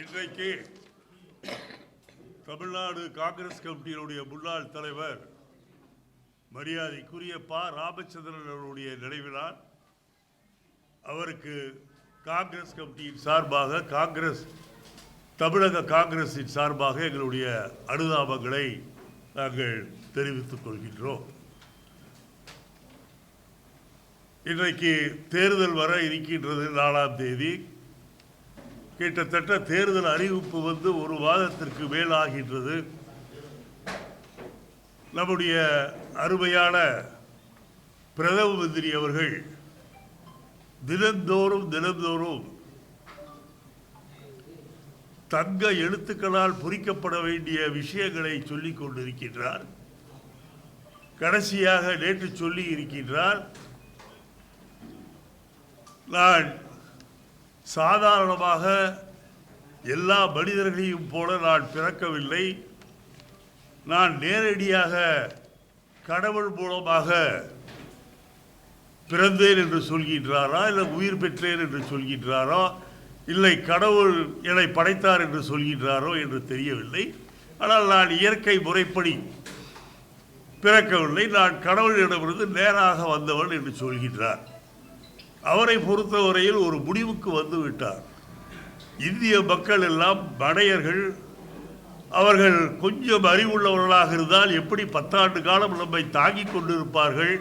இன்றைக்கு தமிழ்நாடு காங்கிரஸ் கமிட்டியினுடைய முன்னாள் தலைவர் மரியாதைக்குரிய ப. ராமச்சந்திரன் அவருடைய நினைவினால் அவருக்கு காங்கிரஸ் கமிட்டியின் சார்பாக காங்கிரஸ் தமிழக காங்கிரஸின் சார்பாக எங்களுடைய அனுதாபங்களை நாங்கள் தெரிவித்துக் கொள்கின்றோம். இன்றைக்கு தேர்தல் வர இருக்கின்றது நாலாம் தேதி. கிட்டத்தட்ட தேர்தல் அறிவிப்பு வந்து ஒரு வாதத்திற்கு மேலாகின்றது. நம்முடைய அருமையான பிரதம மந்திரி அவர்கள் தினந்தோறும் தினந்தோறும் தங்க எழுத்துக்களால் பொறிக்கப்பட வேண்டிய விஷயங்களை சொல்லிக் கொண்டிருக்கின்றார். கடைசியாக நேற்று சொல்லி இருக்கின்றார் நான் சாதாரணமாக எல்லா மனிதர்களையும் போல நான் பிறக்கவில்லை. நான் நேரடியாக கடவுள் மூலமாக பிறந்தேன் என்று சொல்கின்றாரா? இல்லை உயிர் பெற்றேன் என்று சொல்கின்றாரா? இல்லை கடவுள் என்னை படைத்தார் என்று சொல்கின்றாரோ என்று தெரியவில்லை. ஆனால் நான் இயற்கை முறைப்படி பிறக்கவில்லை. நான் கடவுளிடமிருந்து நேராக வந்தவன் என்று சொல்கின்றார். அவரை பொறுத்தவரையில் ஒரு முடிவுக்கு வந்து விட்டார். இந்திய மக்கள் எல்லாம் படையர்கள். அவர்கள் கொஞ்சம் அறிவுள்ளவர்களாக இருந்தால் எப்படி பத்தாண்டு காலம் நம்மை தாங்கிக் கொண்டிருப்பார்கள்?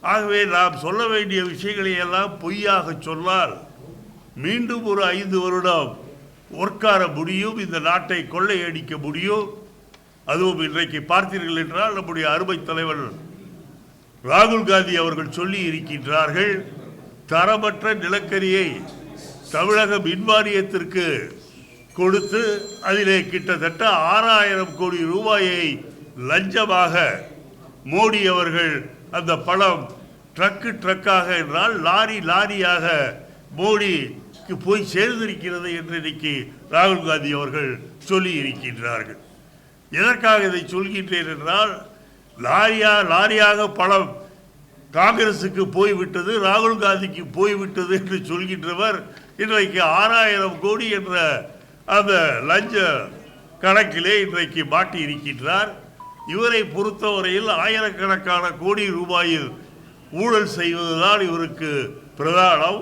ஆகவே நாம் சொல்ல வேண்டிய விஷயங்களை எல்லாம் பொய்யாக சொன்னால் மீண்டும் ஒரு ஐந்து வருடம் உட்கார முடியும் இந்த நாட்டை கொள்ளையடிக்க முடியும். அதுவும் இன்றைக்கு பார்த்தீர்கள் என்றால் நம்முடைய அருமை தலைவர் ராகுல் காந்தி அவர்கள் சொல்லி இருக்கின்றார்கள் தரமற்ற நிலக்கரியை தமிழக மின்வாரியத்திற்கு கொடுத்து அதிலே கிட்டத்தட்ட ஆறாயிரம் கோடி ரூபாயை லஞ்சமாக மோடி அவர்கள் அந்த பணம் ட்ரக்கு ட்ரக்காக என்றால் லாரி லாரியாக மோடிக்கு போய் சேர்ந்திருக்கிறது என்று இன்னைக்கு ராகுல் காந்தி அவர்கள் சொல்லி இருக்கின்றார்கள் எதற்காக இதை சொல்கின்றேன் என்றால் லாரியா லாரியாக பணம் காங்கிரசுக்கு போய்விட்டது ராகுல் காந்திக்கு போய்விட்டது என்று சொல்கின்றவர் இன்றைக்கு ஆறாயிரம் கோடி என்ற அந்த லஞ்ச கணக்கிலே இன்றைக்கு மாட்டி இருக்கின்றார் இவரை பொறுத்தவரையில் ஆயிரக்கணக்கான கோடி ரூபாயில் ஊழல் செய்வதுதான் இவருக்கு பிரதானம்.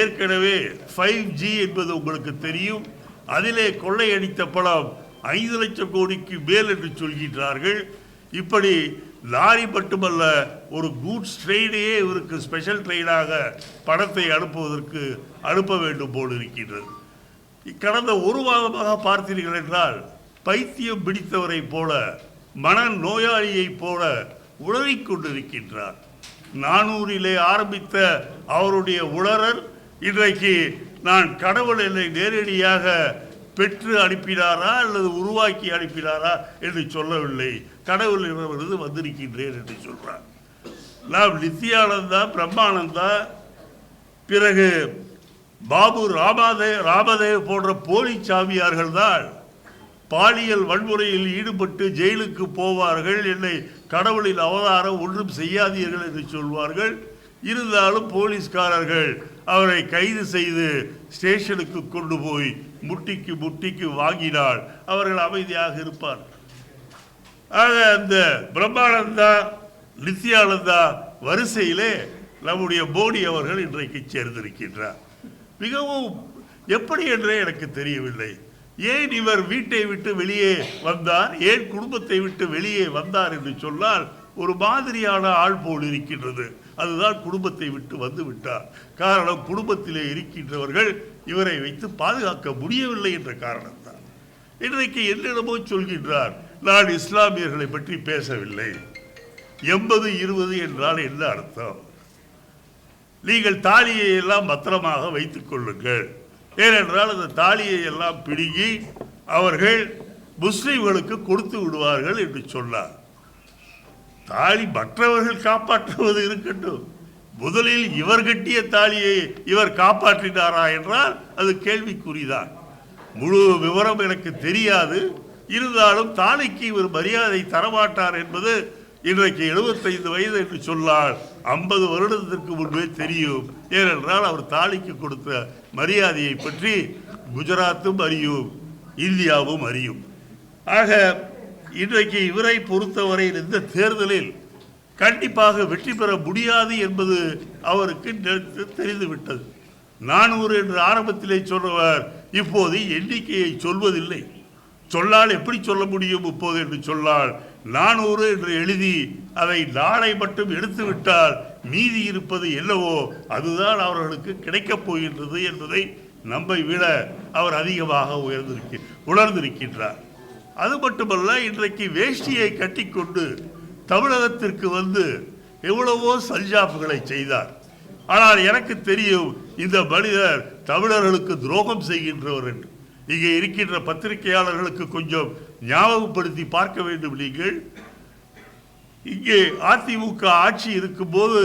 ஏற்கனவே ஃபைவ் ஜி என்பது உங்களுக்கு தெரியும். அதிலே கொள்ளையடித்த பணம் ஐந்து லட்சம் கோடிக்கு மேல் என்று சொல்கின்றார்கள். இப்படி லாரி மட்டுமல்ல ஒரு கூட்ஸ் ட்ரெயினையே இவருக்கு ஸ்பெஷல் ட்ரெயினாக பணத்தை அனுப்புவதற்கு அனுப்ப வேண்டும் போல் இருக்கின்றது. கடந்த ஒரு மாதமாக பார்த்தீர்கள் என்றால் பைத்தியம் பிடித்தவரைப் போல மன நோயாளியைப் போல உளறிக் கொண்டிருக்கின்றார். நானூறிலே ஆரம்பித்த அவருடைய உளறல் இன்றைக்கு நான் கடவுள் என்னை நேரடியாக பெற்று அனுப்பினாரா அல்லது உருவாக்கி அனுப்பினாரா என்று சொல்லவில்லை. கடவுள் இருந்து வந்திருக்கின்றேன் என்று சொல்றார். நாம் நித்யானந்தா பிரம்மானந்தா பிறகு பாபு ராமாதேவ் ராமதேவ் போன்ற போலி சாமியார்கள் தான் பாலியல் வன்முறையில் ஈடுபட்டு ஜெயிலுக்கு போவார்கள் என்னை கடவுளின் அவதாரம் ஒன்றும் செய்யாதீர்கள் என்று சொல்வார்கள். இருந்தாலும் போலீஸ்காரர்கள் அவரை கைது செய்து ஸ்டேஷனுக்கு கொண்டு போய் முட்டிக்கு முட்டிக்கு வாங்கினால் அவர்கள் அமைதியாக இருப்பார் ஆக அந்த பிரம்மானந்தா நித்யானந்தா வரிசையிலே நம்முடைய போடி அவர்கள் இன்றைக்கு சேர்ந்திருக்கின்றார். மிகவும் எப்படி என்றே எனக்கு தெரியவில்லை. ஏன் இவர் வீட்டை விட்டு வெளியே வந்தார்? ஏன் குடும்பத்தை விட்டு வெளியே வந்தார் என்று சொன்னால் ஒரு மாதிரியான ஆள் போல் இருக்கின்றது. அதுதான் குடும்பத்தை விட்டு வந்து விட்டார். காரணம் குடும்பத்திலே இருக்கின்றவர்கள் இவரை வைத்து பாதுகாக்க முடியவில்லை என்ற காரணம்தான். இன்றைக்கு என்னிடமோ சொல்கின்றார். நான் இஸ்லாமியர்களை பற்றி பேசவில்லை. எண்பது இருபது என்றால் என்ன அர்த்தம்? நீங்கள் தாலியை எல்லாம் பத்திரமாக வைத்துக் கொள்ளுங்கள். ஏனென்றால் அந்த தாலியை எல்லாம் பிடுங்கி அவர்கள் முஸ்லிம்களுக்கு கொடுத்து விடுவார்கள் என்று சொன்னார். தாலி மற்றவர்கள் காப்பாற்றுவது இருக்கட்டும். முதலில் இவர் கட்டிய தாலியை இவர் காப்பாற்றினாரா என்றால் அது கேள்விக்குறிதான். முழு விவரம் எனக்கு தெரியாது. இருந்தாலும் தாலிக்கு இவர் மரியாதை தரமாட்டார் என்பது இன்றைக்கு 75 வயது என்று சொன்னால் ஐம்பது வருடத்திற்கு முன்பே தெரியும். ஏனென்றால் அவர் தாலிக்கு கொடுத்த மரியாதையை பற்றி குஜராத்தும் அறியும் இந்தியாவும் அறியும். ஆக இன்றைக்கு இவரை பொறுத்தவரையில் இந்த தேர்தலில் கண்டிப்பாக வெற்றி பெற முடியாது என்பது அவருக்கு தெரிந்துவிட்டது. நானூறு என்று ஆரம்பத்திலே சொன்னவர் இப்போது எண்ணிக்கையை சொல்வதில்லை. சொல்லால் எப்படி சொல்ல முடியும் இப்போது என்று சொன்னால் நானூறு என்று எழுதி அதை நாளை மட்டும் எடுத்துவிட்டால் மீதி இருப்பது என்னவோ அதுதான் அவர்களுக்கு கிடைக்கப் போகின்றது என்பதை நம்மை விட அவர் அதிகமாக உயர்ந்திருக்க உணர்ந்திருக்கின்றார். அது மட்டுமல்ல இன்றைக்கு வேஷ்டியை கட்டிக்கொண்டு தமிழகத்திற்கு வந்து எவ்வளவோ சல்ஜாப்புகளை செய்தார். ஆனால் எனக்கு தெரியும் இந்த மனிதர் தமிழர்களுக்கு துரோகம் செய்கின்றவர் என்று. இங்கே இருக்கின்ற பத்திரிகையாளர்களுக்கு கொஞ்சம் ஞாபகப்படுத்தி பார்க்க வேண்டும் நீங்கள். இங்கே அதிமுக ஆட்சி இருக்கும்போது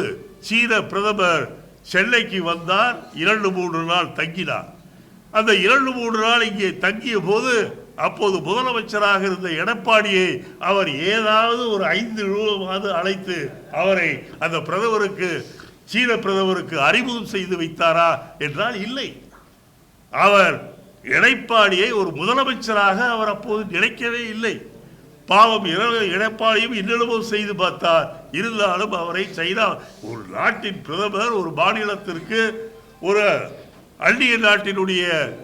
சீன பிரதமர் சென்னைக்கு வந்தார் இரண்டு மூன்று நாள் தங்கினார். அந்த இரண்டு மூன்று நாள் இங்கே தங்கிய போது அப்போது முதலமைச்சராக இருந்த எடப்பாடியை அவர் ஏதாவது ஒரு ஐந்து ரூபாவது அழைத்து அவரை அந்த பிரதமருக்கு சீன பிரதமருக்கு அறிமுகம் செய்து வைத்தாரா என்றால் இல்லை. அவர் எடப்பாடியை ஒரு முதலமைச்சராக அவர் அப்போது நினைக்கவே இல்லை. பாவம் இர- எடப்பாடியும் இன்னமும் செய்து பார்த்தார். இருந்தாலும் அவரை சைனா ஒரு நாட்டின் பிரதமர் ஒரு மாநிலத்திற்கு ஒரு அந்நிய நாட்டினுடைய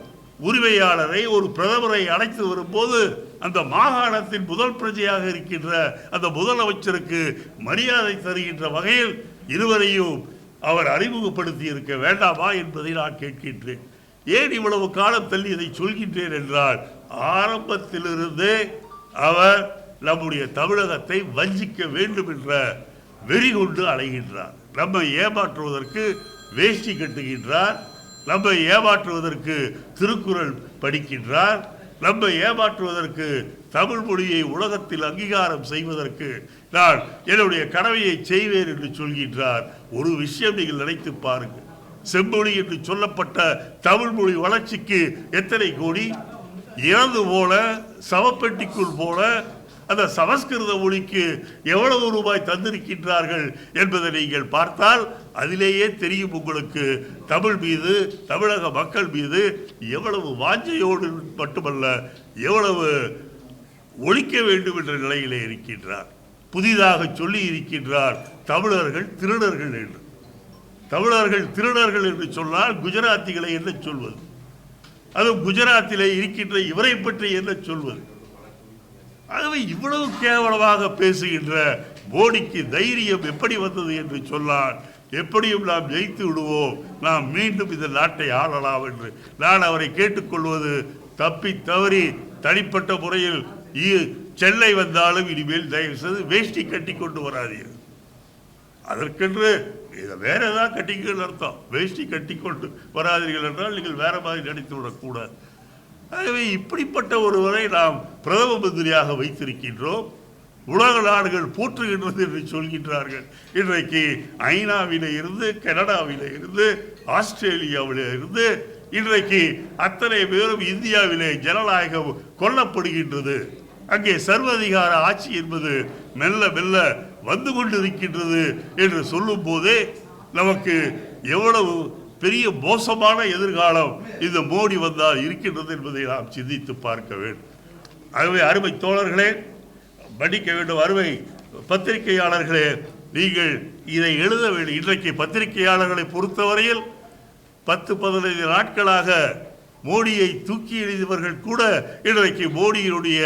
உரிமையாளரை ஒரு பிரதமரை அழைத்து வரும்போது அந்த மாகாணத்தின் முதல் பிரஜையாக இருக்கின்ற அந்த முதலமைச்சருக்கு மரியாதை தருகின்ற வகையில் இருவரையும் அவர் அறிமுகப்படுத்தி இருக்க வேண்டாமா என்பதை நான் கேட்கின்றேன். ஏன் இவ்வளவு காலம் தள்ளி இதை சொல்கின்றேன் என்றால் ஆரம்பத்திலிருந்தே அவர் நம்முடைய தமிழகத்தை வஞ்சிக்க வேண்டும் என்ற வெறி கொண்டு அலைகின்றார். நம்மை ஏமாற்றுவதற்கு வேஷ்டி கட்டுகின்றார். நம்மை ஏமாற்றுவதற்கு திருக்குறள் படிக்கின்றார். நம்மை ஏமாற்றுவதற்கு தமிழ் மொழியை உலகத்தில் அங்கீகாரம் செய்வதற்கு நான் என்னுடைய கடமையை செய்வேன் என்று சொல்கின்றார். ஒரு விஷயம் நீங்கள் நினைத்து பாருங்கள். செம்மொழி என்று சொல்லப்பட்ட தமிழ் மொழி வளர்ச்சிக்கு எத்தனை கோடி? இறந்து போல சவப்பெட்டிக்குள் போல அந்த சமஸ்கிருத மொழிக்கு எவ்வளவு ரூபாய் தந்திருக்கின்றார்கள் என்பதை நீங்கள் பார்த்தால் அதிலேயே தெரியும் உங்களுக்கு தமிழ் மீது தமிழக மக்கள் மீது எவ்வளவு வாஞ்சையோடு மட்டுமல்ல எவ்வளவு ஒழிக்க வேண்டும் என்ற நிலையிலே இருக்கின்றார். புதிதாக சொல்லி இருக்கின்றார் தமிழர்கள் திருடர்கள் என்று. தமிழர்கள் திருடர்கள் என்று சொன்னால் குஜராத்திகளை என்ன சொல்வது. அதுவும் குஜராத்திலே இருக்கின்ற இவரை பற்றி என்ன சொல்வது. ஆகவே இவ்வளவு கேவலமாக பேசுகின்ற மோடிக்கு தைரியம் எப்படி வந்தது என்று சொன்னால் எப்படியும் நாம் ஜெயித்து விடுவோம் நாம் மீண்டும் இந்த நாட்டை ஆளலாம் என்று. நான் அவரை கேட்டுக்கொள்வது தப்பி தவறி தனிப்பட்ட முறையில் இ- சென்னை வந்தாலும் இனிமேல் தயவு செய்து வேஷ்டி கட்டி கொண்டு வராதீர்கள். அதற்கென்று இதை வேற ஏதாவது கட்டிக்கன்னு அர்த்தம். வேஷ்டி கட்டி கொண்டு வராதீர்கள் என்றால் நீங்கள் வேற மாதிரி நடித்து விடக்கூடாது. ஆகவே இப்படிப்பட்ட ஒருவரை நாம் பிரதம மந்திரியாக வைத்திருக்கின்றோம். உலக நாடுகள் போற்றுகின்றது என்று சொல்கின்றார்கள். இன்றைக்கு ஐநாவில இருந்து கனடாவில இருந்து ஆஸ்திரேலியாவில இருந்து இன்றைக்கு அத்தனை பேரும் இந்தியாவிலே ஜனநாயகம் கொல்லப்படுகின்றது. அங்கே சர்வதிகார ஆட்சி என்பது மெல்ல மெல்ல வந்து கொண்டிருக்கின்றது என்று சொல்லும் போதே நமக்கு எவ்வளவு பெரிய மோசமான எதிர்காலம் இந்த மோடி வந்தால் இருக்கின்றது என்பதை நாம் சிந்தித்து பார்க்க வேண்டும். ஆகவே அருமை தோழர்களே படிக்க வேண்டும். அருமை பத்திரிகையாளர்களே நீங்கள் இதை எழுத வேண்டும். இன்றைக்கு பத்திரிகையாளர்களை பொறுத்தவரையில் பத்து பதினைந்து நாட்களாக மோடியை தூக்கி எழுதியவர்கள் கூட இன்றைக்கு மோடியினுடைய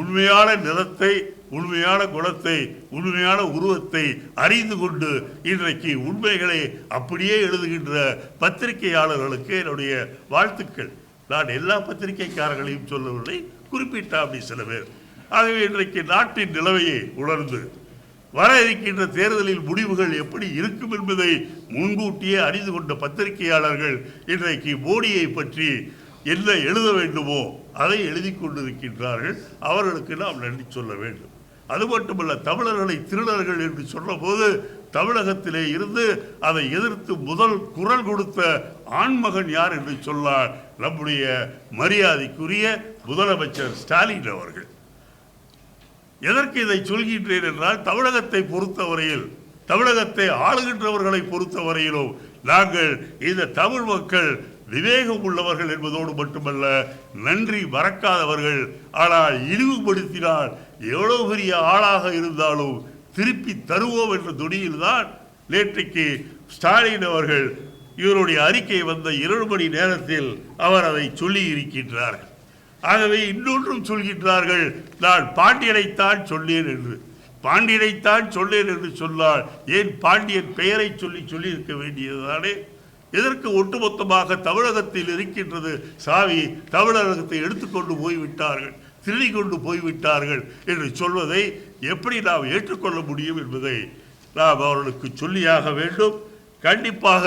உண்மையான நிலத்தை உண்மையான குணத்தை உண்மையான உருவத்தை அறிந்து கொண்டு இன்றைக்கு உண்மைகளை அப்படியே எழுதுகின்ற பத்திரிகையாளர்களுக்கு என்னுடைய வாழ்த்துக்கள். நான் எல்லா பத்திரிகைக்காரர்களையும் சொல்லவில்லை குறிப்பிட்ட அப்படி சில பேர். ஆகவே இன்றைக்கு நாட்டின் நிலவையை உணர்ந்து வர இருக்கின்ற தேர்தலில் முடிவுகள் எப்படி இருக்கும் என்பதை முன்கூட்டியே அறிந்து கொண்ட பத்திரிகையாளர்கள் இன்றைக்கு மோடியை பற்றி என்ன எழுத வேண்டுமோ அதை எழுதி கொண்டிருக்கின்றார்கள். அவர்களுக்கு நாம் நன்றி சொல்ல வேண்டும். அது மட்டுமல்ல தமிழர்களை திருடர்கள் என்று சொன்னபோது தமிழகத்திலே இருந்து அதை எதிர்த்து முதல் குரல் கொடுத்த ஆண்மகன் யார் என்று சொன்னால் நம்முடைய மரியாதைக்குரிய முதலமைச்சர் ஸ்டாலின் அவர்கள். எதற்கு இதை சொல்கின்றேன் என்றால் தமிழகத்தை பொறுத்தவரையில் தமிழகத்தை ஆளுகின்றவர்களை பொறுத்தவரையிலும் நாங்கள் இந்த தமிழ் மக்கள் விவேகம் உள்ளவர்கள் என்பதோடு மட்டுமல்ல நன்றி மறக்காதவர்கள். ஆனால் இழிவுபடுத்தினால் எவ்வளோ பெரிய ஆளாக இருந்தாலும் திருப்பி தருவோம் என்ற துணியில்தான் நேற்றைக்கு ஸ்டாலின் அவர்கள் இவருடைய அறிக்கை வந்த இரண்டு மணி நேரத்தில் அவர் அதை சொல்லி இருக்கின்றார் ஆகவே இன்னொன்றும் சொல்கின்றார்கள் நான் பாண்டியனைத்தான் சொன்னேன் என்று. பாண்டியனைத்தான் சொன்னேன் என்று சொன்னால் ஏன் பாண்டியன் பெயரை சொல்லி சொல்லியிருக்க வேண்டியதுதானே? எதற்கு ஒட்டுமொத்தமாக தமிழகத்தில் இருக்கின்றது? சாவி தமிழகத்தை எடுத்துக்கொண்டு போய்விட்டார்கள் திருடி கொண்டு போய்விட்டார்கள் என்று சொல்வதை எப்படி நாம் ஏற்றுக்கொள்ள முடியும் என்பதை நாம் அவர்களுக்கு சொல்லியாக வேண்டும். கண்டிப்பாக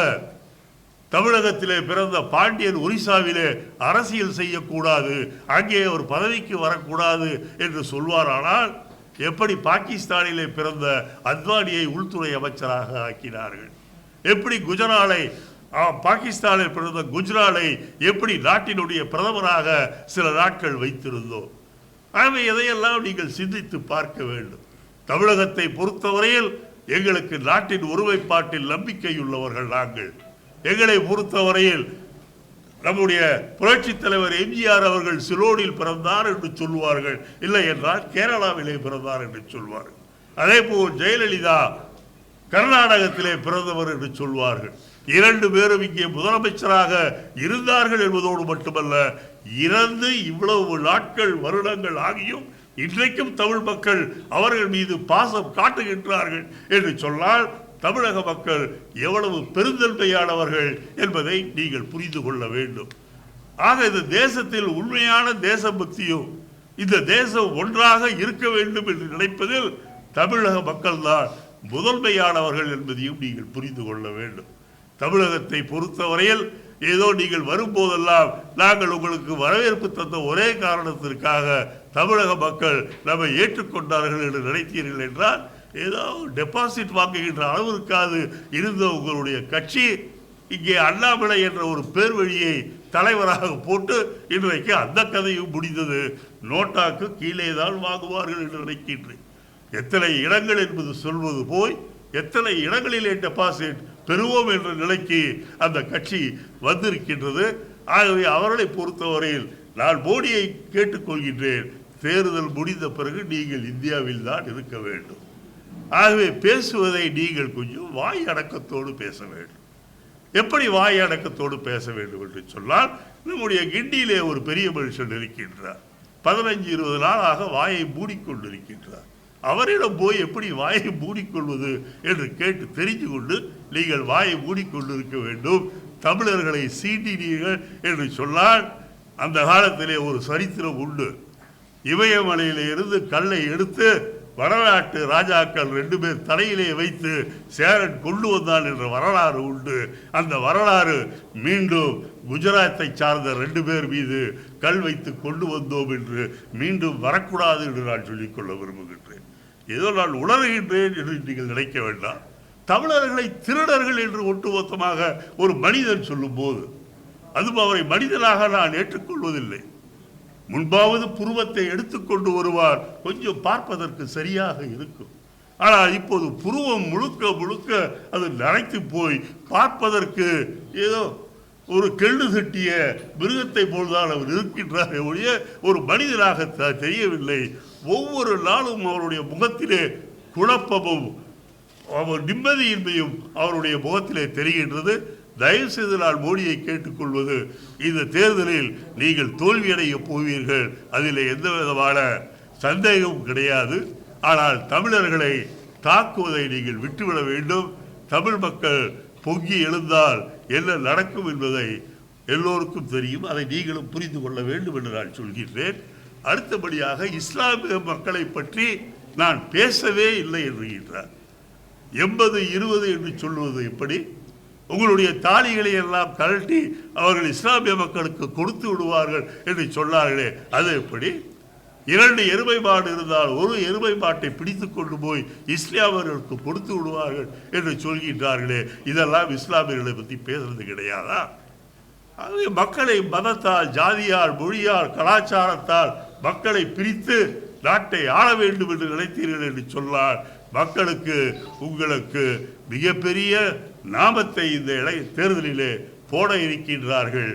தமிழகத்திலே பிறந்த பாண்டியன் ஒரிசாவிலே அரசியல் செய்யக்கூடாது அங்கே ஒரு பதவிக்கு வரக்கூடாது என்று சொல்வாரானால் எப்படி பாகிஸ்தானிலே பிறந்த அத்வானியை உள்துறை அமைச்சராக ஆக்கினார்கள்? எப்படி குஜராலை பாகிஸ்தானில் பிறந்த குஜராலை எப்படி நாட்டினுடைய பிரதமராக சில நாட்கள் வைத்திருந்தோம்? ஆகவே இதையெல்லாம் நீங்கள் சிந்தித்து பார்க்க வேண்டும்? தமிழகத்தை பொறுத்தவரையில் எங்களுக்கு நாட்டின் ஒருமைப்பாட்டில் நம்பிக்கையுள்ளவர்கள் நாங்கள். எங்களை பொறுத்தவரையில் நம்முடைய புரட்சித் தலைவர் எம்ஜிஆர் அவர்கள் சிலோனில் பிறந்தார் என்று சொல்வார்கள். இல்லை என்றால் கேரளாவிலே பிறந்தார் என்று சொல்வார்கள். அதே போல் ஜெயலலிதா கர்நாடகத்திலே பிறந்தவர் என்று சொல்வார்கள். இரண்டு பேரும் இங்கே முதலமைச்சராக இருந்தார்கள் என்பதோடு மட்டுமல்ல இறந்து இவ்வளவு நாட்கள் வருடங்கள் ஆகியும் இன்றைக்கும் தமிழ் மக்கள் அவர்கள் மீது பாசம் காட்டுகின்றார்கள் என்று சொன்னால் தமிழக மக்கள் எவ்வளவு பெருந்தன்மையானவர்கள் என்பதை நீங்கள் புரிந்து கொள்ள வேண்டும். ஆக இந்த தேசத்தில் உண்மையான தேசபக்தியும் இந்த தேசம் ஒன்றாக இருக்க வேண்டும் என்று நினைப்பதில் தமிழக மக்கள்தான் முதன்மையானவர்கள் என்பதையும் நீங்கள் புரிந்து கொள்ள வேண்டும். தமிழகத்தை பொறுத்தவரையில் ஏதோ நீங்கள் வரும்போதெல்லாம் நாங்கள் உங்களுக்கு வரவேற்பு தந்த ஒரே காரணத்திற்காக தமிழக மக்கள் நம்மை ஏற்றுக்கொண்டார்கள் என்று நினைத்தீர்கள் என்றால் ஏதோ டெபாசிட் வாங்குகின்ற அளவிற்காது இருந்த உங்களுடைய கட்சி இங்கே அண்ணாமலை என்ற ஒரு பேர் வழியை தலைவராக போட்டு இன்றைக்கு அந்த கதையும் முடிந்தது. நோட்டாக்கு கீழே தான் வாங்குவார்கள் என்று நினைக்கின்றேன். எத்தனை இடங்கள் என்பது சொல்வது போய் எத்தனை இடங்களிலே டெபாசிட் பெறுவோம் என்ற நிலைக்கு அந்த கட்சி வந்திருக்கின்றது. ஆகவே அவர்களை பொறுத்தவரையில் நான் மோடியை கேட்டுக்கொள்கின்றேன். தேர்தல் முடிந்த பிறகு நீங்கள் இந்தியாவில் தான் இருக்க வேண்டும். ஆகவே பேசுவதை நீங்கள் கொஞ்சம் வாய் அடக்கத்தோடு பேச வேண்டும். எப்படி வாய் அடக்கத்தோடு பேச வேண்டும் என்று சொன்னால் நம்முடைய கிண்டியிலே ஒரு பெரிய மனுஷன் இருக்கின்றார். பதினஞ்சு இருபது நாளாக வாயை மூடிக்கொண்டிருக்கின்றார். அவரிடம் போய் எப்படி வாயை மூடிக்கொள்வது என்று கேட்டு தெரிந்து கொண்டு நீங்கள் வாயை மூடிக்கொண்டிருக்க வேண்டும். தமிழர்களை சீண்டினீர்கள் என்று சொன்னால் அந்த காலத்திலே ஒரு சரித்திரம் உண்டு. இமயமலையிலிருந்து கல்லை எடுத்து வரலாற்று ராஜாக்கள் ரெண்டு பேர் தலையிலே வைத்து சேரன் கொண்டு வந்தான் என்ற வரலாறு உண்டு. அந்த வரலாறு மீண்டும் குஜராத்தை சார்ந்த ரெண்டு பேர் மீது கல் வைத்து கொண்டு வந்தோம் என்று மீண்டும் வரக்கூடாது என்று நான் சொல்லிக்கொள்ள விரும்புகின்றேன். ஏதோ நான் உணர்கின்றேன் என்று நீங்கள் நினைக்க வேண்டாம். தமிழர்களை திருடர்கள் என்று ஒட்டுமொத்தமாக ஒரு மனிதன் சொல்லும்போது அதுவும் அவரை மனிதனாக நான் ஏற்றுக்கொள்வதில்லை. முன்பாவது புருவத்தை எடுத்துக்கொண்டு வருவார் கொஞ்சம் பார்ப்பதற்கு சரியாக இருக்கும். ஆனால் இப்போது புருவம் முழுக்க முழுக்க அது நரைத்து போய் பார்ப்பதற்கு ஏதோ ஒரு கெள்ளு கட்டிய மிருகத்தை போல்தான் அவர் இருக்கின்றார் ஒழிய ஒரு மனிதனாக த- தெரியவில்லை. ஒவ்வொரு நாளும் அவருடைய முகத்திலே குழப்பமும் அவர் நிம்மதியின்மையும் அவருடைய முகத்திலே தெரிகின்றது. தயவு செய்து நான் மோடியை கேட்டுக்கொள்வது இந்த தேர்தலில் நீங்கள் தோல்வியடைய போவீர்கள். அதில் எந்த விதமான சந்தேகமும் கிடையாது. ஆனால் தமிழர்களை தாக்குவதை நீங்கள் விட்டுவிட வேண்டும். தமிழ் மக்கள் பொங்கி எழுந்தால் என்ன நடக்கும் என்பதை எல்லோருக்கும் தெரியும். அதை நீங்களும் புரிந்து கொள்ள வேண்டும் என்று நான் சொல்கின்றேன். அடுத்தபடியாக இஸ்லாமிய மக்களை பற்றி நான் பேசவே இல்லை என்கின்றார் எண்பது இருபது என்று சொல்வது எப்படி? உங்களுடைய தாலிகளை எல்லாம் கழட்டி அவர்கள் இஸ்லாமிய மக்களுக்கு கொடுத்து விடுவார்கள் என்று சொன்னார்களே அது எப்படி? இரண்டு எருமை மாடு இருந்தால் ஒரு எருமை மாட்டை பிடித்து கொண்டு போய் இஸ்லாமியர்களுக்கு கொடுத்து விடுவார்கள் என்று சொல்கின்றார்களே. இதெல்லாம் இஸ்லாமியர்களை பற்றி பேசுறது கிடையாதா? ஆகவே மக்களை மதத்தால் ஜாதியால் மொழியால் கலாச்சாரத்தால் மக்களை பிரித்து நாட்டை ஆள வேண்டும் என்று நினைத்தீர்கள் என்று சொன்னால் மக்களுக்கு உங்களுக்கு மிகப்பெரிய நாமத்தை இந்த இலை தேர்தலிலே போட இருக்கின்றார்கள்.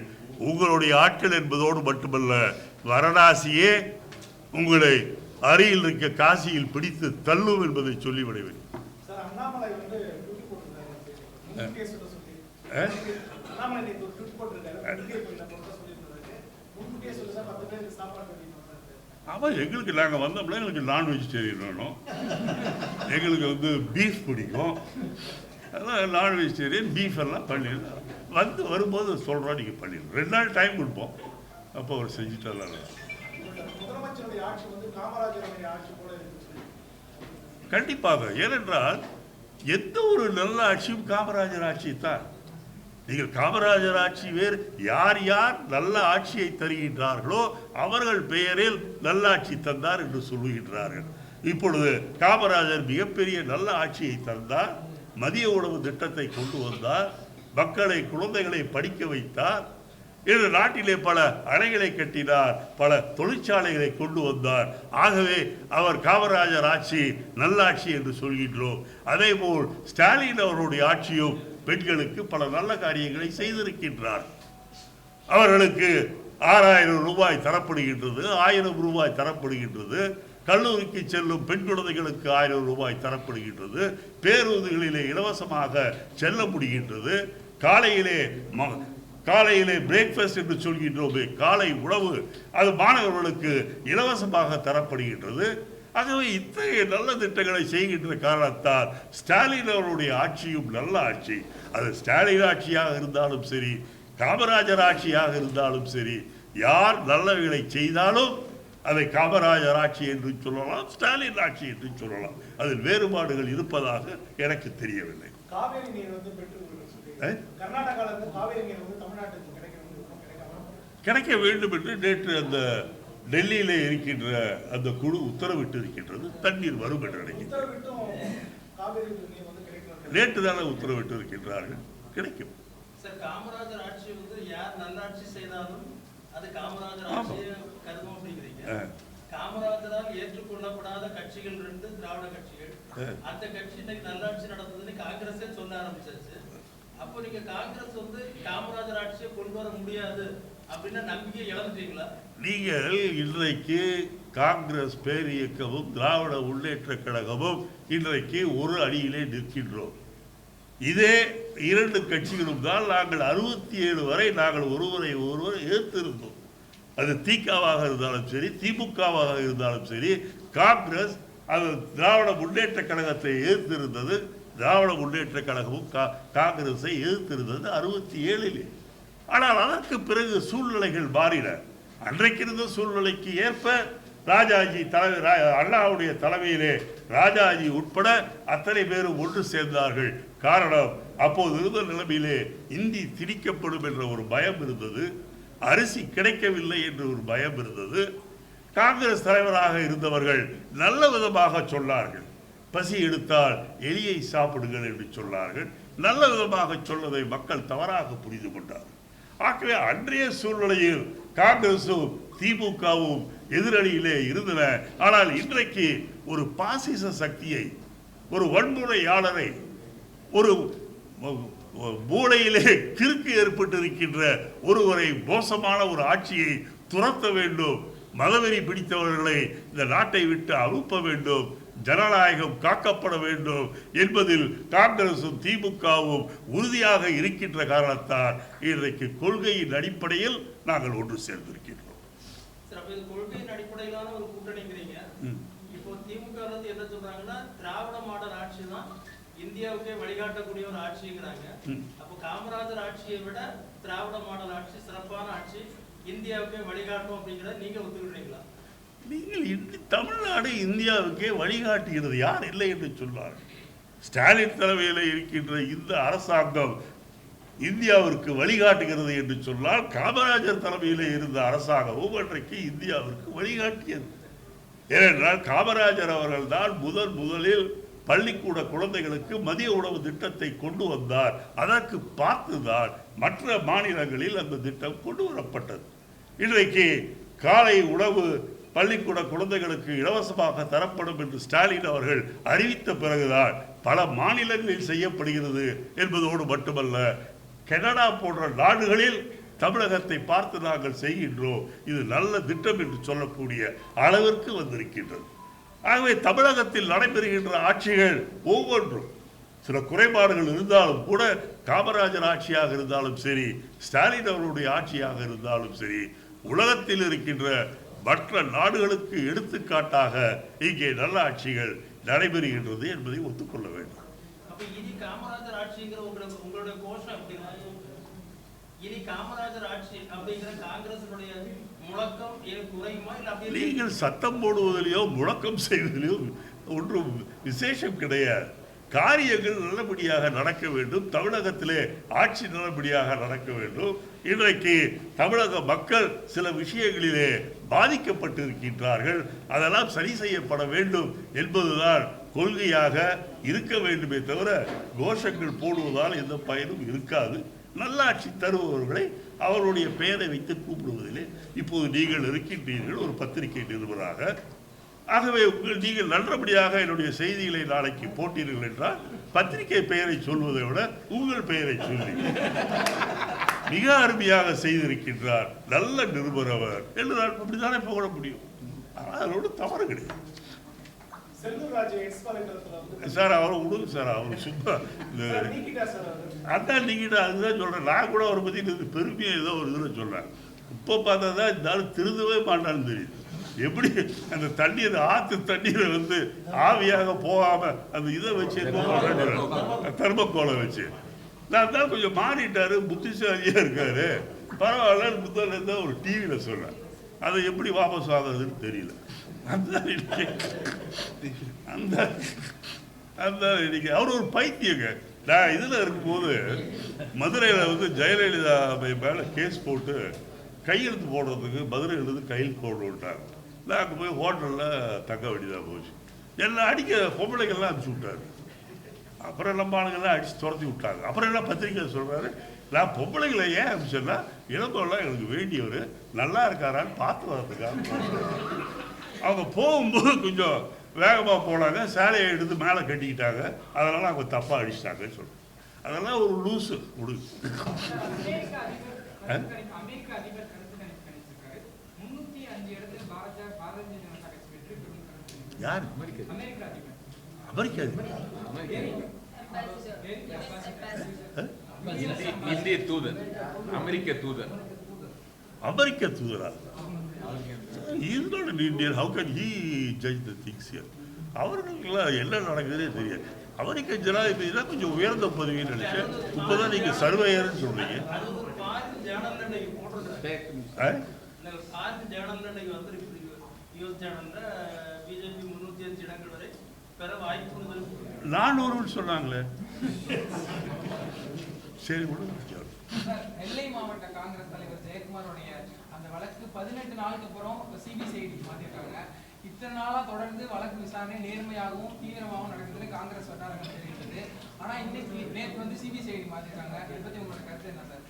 உங்களுடைய ஆட்கள் என்பதோடு மட்டுமல்ல வாரணாசியே உங்களை அருகில் இருக்க காசியில் பிடித்து தள்ளும் என்பதை சொல்ல வந்தாரு. ஆமாம் எங்களுக்கு நாங்கள் வந்தோம்னா எங்களுக்கு நான் வெஜிடேரியன் வேணும். எங்களுக்கு வந்து பீஃப் பிடிக்கும். அதான் நான் வெஜிடேரியன் பீஃப் எல்லாம் பண்ணிடலாம் வந்து வரும்போது சொல்கிறோம் நீங்கள் பண்ணிடலாம் ரெண்டு நாள் டைம் கொடுப்போம். அப்போ அவர் செஞ்சுட்டாலும் முதலமைச்சருடைய ஆட்சி வந்து காமராஜருடைய ஆட்சி போல கண்டிப்பாக. ஏனென்றால் எந்த ஒரு நல்ல ஆட்சியும் காமராஜர் ஆட்சி தான். நீங்கள் காமராஜர் ஆட்சி வேறு யார் யார் நல்ல ஆட்சியை தருகின்றார்களோ அவர்கள் பெயரில் நல்லாட்சி தந்தார் என்று சொல்லுகின்றார்கள். இப்பொழுது காமராஜர் மிகப்பெரிய நல்ல ஆட்சியை தந்தார் மதிய உணவு திட்டத்தை கொண்டு வந்தார் மக்களை குழந்தைகளை படிக்க வைத்தார் இன்று நாட்டிலே பல அணைகளை கட்டினார் பல தொழிற்சாலைகளை கொண்டு வந்தார். ஆகவே அவர் காமராஜர் ஆட்சி நல்லாட்சி என்று சொல்கின்றோம். அதே போல் ஸ்டாலின் அவருடைய ஆட்சியும் பெண்களுக்கு பல நல்ல காரியங்களை செய்திருக்கின்றார். அவர்களுக்கு ஆறாயிரம் ரூபாய் தரப்படுகின்றது ஆயிரம் ரூபாய் தரப்படுகின்றது. கல்லூரிக்கு செல்லும் பெண் குழந்தைகளுக்கு ஆயிரம் ரூபாய் தரப்படுகின்றது. பேருந்துகளிலே இலவசமாக செல்ல முடிகின்றது. காலையிலே காலையிலே பிரேக்ஃபாஸ்ட் என்று சொல்கின்றோமே காலை உணவு அது மாணவர்களுக்கு இலவசமாக தரப்படுகின்றது. ஆகவே இத்தகைய நல்ல திட்டங்களை செய்கின்ற காரணத்தால் ஸ்டாலின் அவருடைய ஆட்சியும் நல்ல ஆட்சி. அது ஸ்டாலின் ஆட்சியாக இருந்தாலும் சரி காமராஜர் ஆட்சியாக இருந்தாலும் சரி யார் நல்லவைகளை செய்தாலும் அதை காமராஜர் ஆட்சி என்று சொல்லலாம் ஸ்டாலின் ஆட்சி என்று சொல்லலாம். அதில் வேறுபாடுகள் இருப்பதாக எனக்கு தெரியவில்லை. காவேரி நீர் வந்து பெற்று காவேரி நீர் வந்து தமிழ்நாட்டுக்கு கிடைக்கணும் கிடைக்க வேண்டும் என்று நேற்று அந்த டெல்லியிலே இருக்கின்ற அந்த குழு உத்தரவிட்டு இருக்கின்றது தண்ணீர் வரும் என்று கிடைக்கணும். நேற்று தானே உத்தரவிட்டு இருக்கின்றார்கள் கிடைக்கும். சார் காமராஜர் ஆட்சி வந்து யார் நல்லாட்சி செய்தாலும் அது காமராஜர். ஆட்சியை கருதும் அப்படிங்கிறீங்க. காமராஜரால் ஏற்றுக்கொள்ளப்படாத கட்சிகள் ரெண்டு திராவிட கட்சிகள். அந்த கட்சி இன்னைக்கு நல்லாட்சி நடந்ததுன்னு காங்கிரஸே சொல்ல ஆரம்பிச்சாச்சு. அப்போ நீங்க காங்கிரஸ் வந்து காமராஜர் ஆட்சியை கொண்டு வர முடியாது அப்படின்னு நம்பிக்கை இழந்துட்டீங்களா? நீங்கள் இன்றைக்கு காங்கிரஸ் பேரியக்கமும் திராவிட முன்னேற்ற கழகமும் இன்றைக்கு ஒரு அணியிலே நிற்கின்றோம். இதே இரண்டு கட்சிகளும் தான் நாங்கள் அறுபத்தி ஏழு வரை நாங்கள் ஒருவரை ஒருவர் ஏற்றிருந்தோம் அது திகாவாக இருந்தாலும் சரி திமுகவாக இருந்தாலும் சரி காங்கிரஸ் அது திராவிட முன்னேற்ற கழகத்தை எதிர்த்திருந்தது. திராவிட முன்னேற்ற கழகமும் கா காங்கிரஸை எதிர்த்திருந்தது அறுபத்தி ஏழிலே. ஆனால் அதற்கு பிறகு சூழ்நிலைகள் மாறின. அன்றைக்கு இருந்த சூழ்நிலைக்கு ஏற்ப ராஜாஜி தலைவர் அண்ணாவுடைய தலைமையிலே ராஜாஜி உட்பட அத்தனை பேரும் ஒன்று சேர்ந்தார்கள். காரணம் அப்போது இருந்த நிலைமையிலே இந்தி திணிக்கப்படும் என்ற ஒரு பயம் இருந்தது. அரிசி கிடைக்கவில்லை என்று ஒரு பயம் இருந்தது. காங்கிரஸ் தலைவராக இருந்தவர்கள் நல்ல விதமாக சொன்னார்கள். பசி எடுத்தால் எலியை சாப்பிடுங்கள் என்று சொன்னார்கள். நல்ல விதமாக சொன்னதை மக்கள் தவறாக புரிந்து கொண்டார்கள். ஆகவே அன்றைய சூழ்நிலையில் காங்கிரஸும் திமுகவும் எதிரணியிலே இருந்தன. ஆனால் இன்றைக்கு ஒரு பாசிச சக்தியை ஒரு வன்முறையாளரை ஒரு மூளையிலே கிறுக்கு ஏற்பட்டிருக்கின்ற ஒருவரை மோசமான ஒரு ஆட்சியை துரத்த வேண்டும் மதவெறி பிடித்தவர்களை இந்த நாட்டை விட்டு அனுப்ப வேண்டும் ஜனநாயகம் காக்கப்பட வேண்டும் என்பதில் காங்கிரசும் திமுகவும் உறுதியாக இருக்கின்ற காரணத்தால் இன்றைக்கு கொள்கையின் அடிப்படையில் நாங்கள் ஒன்று சேர்ந்திருக்கின்றோம் கொள்கையின் அடிப்படையிலான ஒரு கூட்டணிங்கிறீங்க. இப்போ திமுக இருந்து என்ன சொல்றாங்கன்னா திராவிட மாடல் ஆட்சி தான் இந்தியாவுக்கே வழிகாட்டக்கூடிய ஒரு ஆட்சிங்கிறாங்க. அப்போ காமராஜர் ஆட்சியை விட திராவிட மாடல் ஆட்சி சிறப்பான ஆட்சி இந்தியாவுக்கே வழிகாட்டும் அப்படிங்கிறத நீங்க ஒத்துக்கிறீங்களா நீங்கள் தமிழ்நாடு இந்தியாவுக்கே வழிகாட்டுகிறது யார் இல்லை என்று சொன்னார் ஸ்டாலின் தலைமையில் இருக்கின்ற இந்த அரசாங்கம் இந்தியாவிற்கு வழிகாட்டுகிறது என்று சொன்னால் காமராஜர் தலைமையில் இருந்த அரசாங்கமும் அன்றைக்கு இந்தியாவிற்கு வழிகாட்டியது. ஏனென்றால் காமராஜர் அவர்கள் தான் முதன் முதலில் பள்ளிக்கூட குழந்தைகளுக்கு மதிய உணவு திட்டத்தை கொண்டு வந்தார். அதற்கு பார்த்துதான் மற்ற மாநிலங்களில் அந்த திட்டம் கொண்டு வரப்பட்டது. இன்றைக்கு காலை உணவு பள்ளிக்கூட குழந்தைகளுக்கு இலவசமாக தரப்படும் என்று ஸ்டாலின் அவர்கள் அறிவித்த பிறகுதான் பல மாநிலங்களில் செய்யப்படுகிறது என்பதோடு மட்டுமல்ல கனடா போன்ற நாடுகளில் தமிழகத்தை பார்த்து நாங்கள் செய்கின்றோம். இது நல்ல திட்டம் என்று சொல்லக்கூடிய அளவிற்கு வந்திருக்கின்றது. ஆகவே தமிழகத்தில் நடைபெறுகின்ற ஆட்சிகள் ஒவ்வொன்றும் சில குறைபாடுகள் இருந்தாலும் கூட காமராஜர் ஆட்சியாக இருந்தாலும் சரி ஸ்டாலின் அவருடைய ஆட்சியாக இருந்தாலும் சரி உலகத்தில் இருக்கின்ற மற்ற நாடுகளுக்கு எடுத்துக்காட்டாக இங்கே நல்ல ஆட்சிகள் நடைபெறுகின்றது என்பதை ஒத்துக்கொள்ள வேண்டும். நீங்கள் சத்தம் போடுவதிலேயோ முழக்கம் செய்வதிலேயோ ஒன்றும் விசேஷம் கிடையாது. காரியங்கள் நல்லபடியாக நடக்க வேண்டும். தமிழகத்திலே ஆட்சி நல்லபடியாக நடக்க வேண்டும். இன்றைக்கு தமிழக மக்கள் சில விஷயங்களிலே பாதிக்கப்பட்டிருக்கின்றார்கள். அதெல்லாம் சரி செய்யப்பட வேண்டும் என்பதுதான் கொள்கையாக இருக்க வேண்டுமே தவிர கோஷங்கள் போடுவதால் எந்த பயனும் இருக்காது. நல்லாட்சி தருபவர்களை அவருடைய பெயரை வைத்து கூப்பிடுவதிலே இப்போது நீங்கள் இருக்கின்றீர்கள். ஒரு பத்திரிகை நிருபராக ஆகவே நீங்கள் நல்லபடியாக என்னுடைய செய்திகளை நாளைக்கு போட்டீர்கள் என்றால் பத்திரிகை பெயரை சொல்வதை விட உங்கள் பெயரை சொல்லி மிக அருமையாக செய்திருக்கின்றார் நல்ல நிருபர் அவர். என்று நான் அப்படித்தானே புகழ முடியும்? ஆனால் அதோட தவறு கிடையாது. சார் அவரை விடுங்க சார் அவர் சும்மா இந்த அதான் நீங்கிட்ட அதுதான் சொல்றேன். நான் கூட அவரை பத்தி இது பெருமையா ஏதோ ஒரு இதில் சொல்றேன். இப்போ பார்த்தா தான் இந்த ஆள் திருந்தவே மாட்டான்னு தெரியுது. எப்படி அந்த தண்ணீர் ஆத்து தண்ணீரை வந்து ஆவியாக போகாம அந்த இதை வச்சு தர்மக்கோலை வச்சு. நான் தான் கொஞ்சம் மாறிட்டாரு புத்திசாலியா இருக்காரு. பரவாயில்ல புத்தகம் தான் ஒரு டிவியில சொல்றேன் அதை எப்படி வாபஸ் ஆகுதுன்னு தெரியல. அந்த அந்த அந்த இன்னைக்கு. அவர் ஒரு பைத்தியங்க. நான் இதில் இருக்கும்போது மதுரையில் வந்து ஜெயலலிதா மேலே கேஸ் போட்டு கையெழுத்து போடுறதுக்கு மதுரையிலிருந்து கையில் போட விட்டாங்க நான் அங்கே போய் ஹோட்டலில் தங்க வேண்டியதாக போச்சு. எல்லாம் அடிக்க பொம்பளைங்கள்லாம் அனுப்பிச்சி விட்டாரு. அப்புறம் நம்ம ஆளுங்கெல்லாம் அடிச்சு துரத்தி விட்டாங்க. அப்புறம் என்ன பத்திரிக்கை சொல்றாரு நான் பொம்பளைங்களை ஏன் அனுப்பிச்சேன்னா இளந்தோலாம் எங்களுக்கு வேண்டியவர் நல்லா இருக்காரான்னு பார்த்து வரதுக்காக அவங்க போகும்போது கொஞ்சம் வேகமாக போனாங்க சேலையை எடுத்து மேலே கட்டிக்கிட்டாங்க. அதனால அவங்க தப்பாக அடிச்சிட்டாங்கன்னு சொல்றேன் அதெல்லாம் ஒரு லூஸு விடு யார்? அமெரிக்க. இந்திய தூதர் அமெரிக்க தூதர் அமெரிக்க தூதரா? Is not an Indian how can he judge the things அவர்களுக்கெல்லாம் என்ன நடக்குதுன்னே தெரியாது. அமெரிக்க ஜனாதிபதினா கொஞ்சம் உயர்ந்த பதவின்னு நினைச்சேன். இப்போதான் நீங்க சர்வேயர்னு சொல்றீங்க. அது ஒரு ஃபாரின் ஜேர்னல்ல நானூறுன்னு சொன்னாங்களே. சரி விடுங்க நெல்லை மாவட்ட காங்கிரஸ் தலைவர் ஜெயக்குமாரோடைய அந்த வழக்கு பதினெட்டு நாளுக்கு அப்புறம் சிபிசிஐடி மாத்திருக்காங்க. இத்தனை நாளா தொடர்ந்து வழக்கு விசாரணை நேர்மையாகவும் தீவிரமாகவும் நடக்குதுன்னு காங்கிரஸ் வட்டாரங்கள் தெரிவித்தது ஆனா இன்னைக்கு நேற்று வந்து சிபிசிஐடி மாத்திருக்காங்க. இதை பத்தி உங்களோட கருத்து என்ன சார்?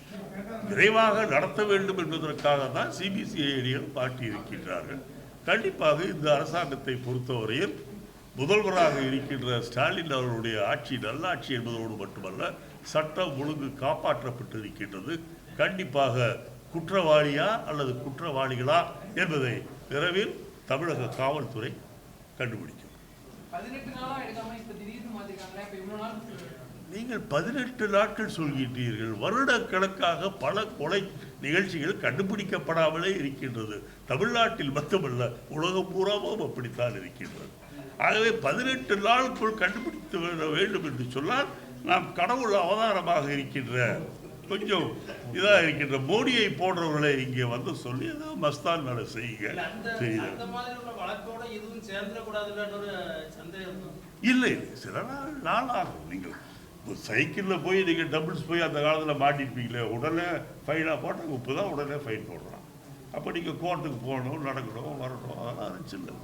விரைவாக நடத்த வேண்டும் என்பதற்காக தான் சிபிசிஐடிகள் பாட்டி இருக்கின்றார்கள். கண்டிப்பாக இந்த அரசாங்கத்தை பொறுத்தவரையில் முதல்வராக இருக்கின்ற ஸ்டாலின் அவர்களுடைய ஆட்சி நல்லாட்சி என்பதோடு மட்டுமல்ல சட்டம் ஒழுங்கு காப்பாற்றப்பட்டு இருக்கின்றது கண்டிப்பாக குற்றவாளியா அல்லது குற்றவாளிகளா என்பதை விரைவில் தமிழக காவல்துறை கண்டுபிடிக்கும். பதினெட்டு நாளாக எடுக்காம இப்போ திடீர்னு மாற்றிருக்காங்களே இப்போ இவ்வளோ நாள் நீங்கள் பதினெட்டு நாட்கள் சொல்கின்றீர்கள். வருடக்கணக்காக பல கொலை நிகழ்ச்சிகள் கண்டுபிடிக்கப்படாமலே இருக்கின்றது. தமிழ்நாட்டில் மட்டுமல்ல உலகம் பூராவும் அப்படித்தான் இருக்கின்றது. ஆகவே பதினெட்டு நாளுக்குள் கண்டுபிடித்து விட வேண்டும் என்று சொன்னால் நாம் கடவுள் அவதாரமாக இருக்கின்ற கொஞ்சம் இதாக இருக்கின்ற மோடியை போன்றவர்களை இங்கே வந்து சொல்லி ஏதோ மஸ்தான் வேலை செய்யுங்க. இல்ல சில நாள் நாள் ஆகும் நீங்கள் சைக்கிளில் போய் நீங்கள் டபுள்ஸ் போய் அந்த காலத்தில் மாட்டிருப்பீங்களே உடனே ஃபைனாக போட்டால் இப்போ தான் உடனே ஃபைன் போடுறான். அப்போ நீங்கள் கோர்ட்டுக்கு போகணும் நடக்கணும் வரணும் அதெல்லாம் இருந்துச்சு இல்லை.